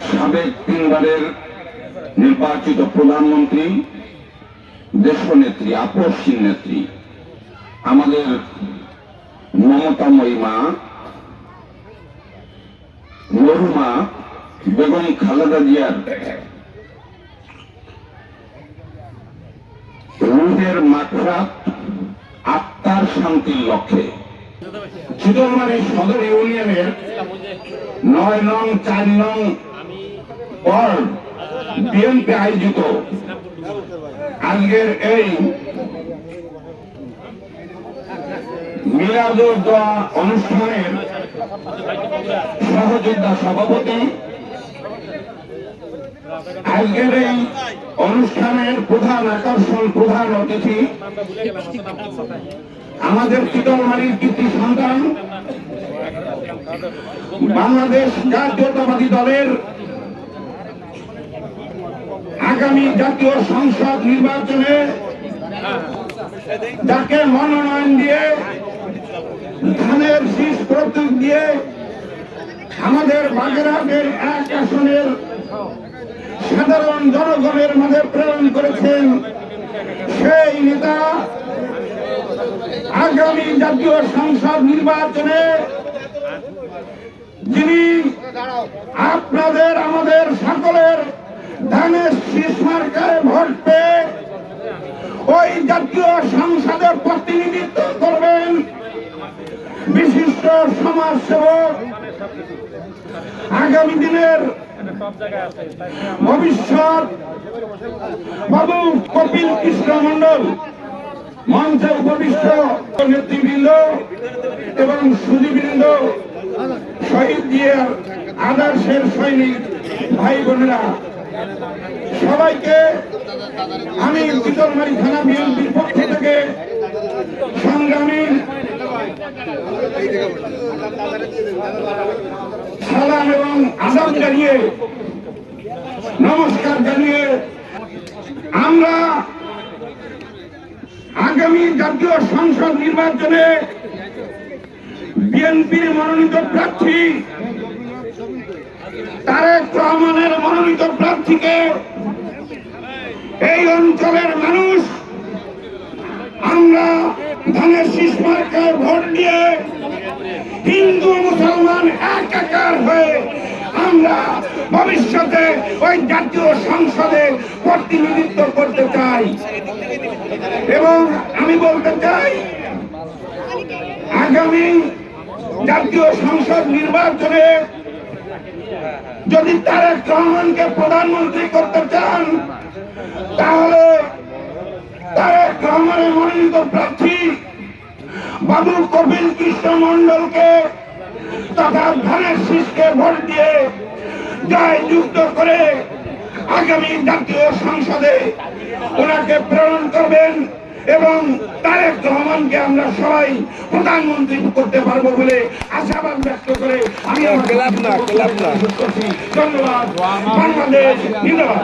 সাবেক তিনবারের নির্বাচিত প্রধানমন্ত্রী, দেশনেত্রী, আপসীন নেত্রী, আমাদের মমতাময়ী মা, মরুমা, বেগম খালেদা জিয়ার রুহের মাকড়াত, আত্মার শান্তির লক্ষ্যে। চিতলমারি সদর ইউনিয়নের নয় নং, চার নং ওয়ার্ড বিএনপি আয়োজিত। আজকের এই মিলাদুর দোয়া অনুষ্ঠানের সহযোদ্ধা সভাপতি, আজকের এই অনুষ্ঠানের প্রধান আকর্ষণ, প্রধান অতিথি আমাদের চিতলমারির কৃতি সন্তান, বাংলাদেশ জাতীয়তাবাদী দলের আগামী জাতীয় সংসদ নির্বাচনে যাকে মনোনয়ন দিয়ে ধানের শীষ প্রতীক দিয়ে আমাদের বাগেরহাটের এক আসনের সাধারণ জনগণের মাঝে প্রেরণ করেছেন সেই নেতা আগামী জাতীয় সংসদ নির্বাচনে যিনি আপনাদের, আমাদের সকলের ধানের শীষ ভোট ওই জাতীয় সংসদে প্রতিনিধিত্ব করবেন বিশিষ্ট সমাজসেবক। আগামী দিনের ভবিষ্যৎ, বাবু কপিল কৃষ্ণ মন্ডল মঞ্চে উপবিষ্ট নেতৃবৃন্দ এবং সুদীবৃন্দ, শহীদ জিয়ার আদর্শের সৈনিক ভাই বোনেরা সবাইকে আমি চিতলমারি থানা বিএনপির পক্ষ থেকে সংগ্রামী সালাম এবং আদাব জানিয়ে, নমস্কার জানিয়ে আমরা আগামী জাতীয় সংসদ নির্বাচনে বিএনপির মনোনীত প্রার্থী তারেক রহমানের মনোনীত প্রার্থীকে এই অঞ্চলের মানুষ আমরা ধানের শীষ মার্কায় ভোট দিয়ে হিন্দু, মুসলমান একাকার হয়ে আমরা ভবিষ্যতে ওই জাতীয় সংসদে প্রতিনিধিত্ব করতে চাই। এবং আমি বলতে চাই, আগামী জাতীয় সংসদ নির্বাচনে যদি তারেক রহমানকে প্রধানমন্ত্রী করতে চান, তাহলে তারেক রহমানের মনোনীত প্রার্থী বাবু কপিল কৃষ্ণ মন্ডলকে তথা ধানের শীষকে ভোট দিয়ে জয় যুক্ত করে আগামী জাতীয় সংসদে ওনাকে প্রেরণ করবেন। এবং তারেক রহমানকে আমরা সবাই প্রধানমন্ত্রী করতে পারব বলে আশাবাদ ব্যক্ত করে আমি ধন্যবাদ। বাংলাদেশ জিন্দাবাদ।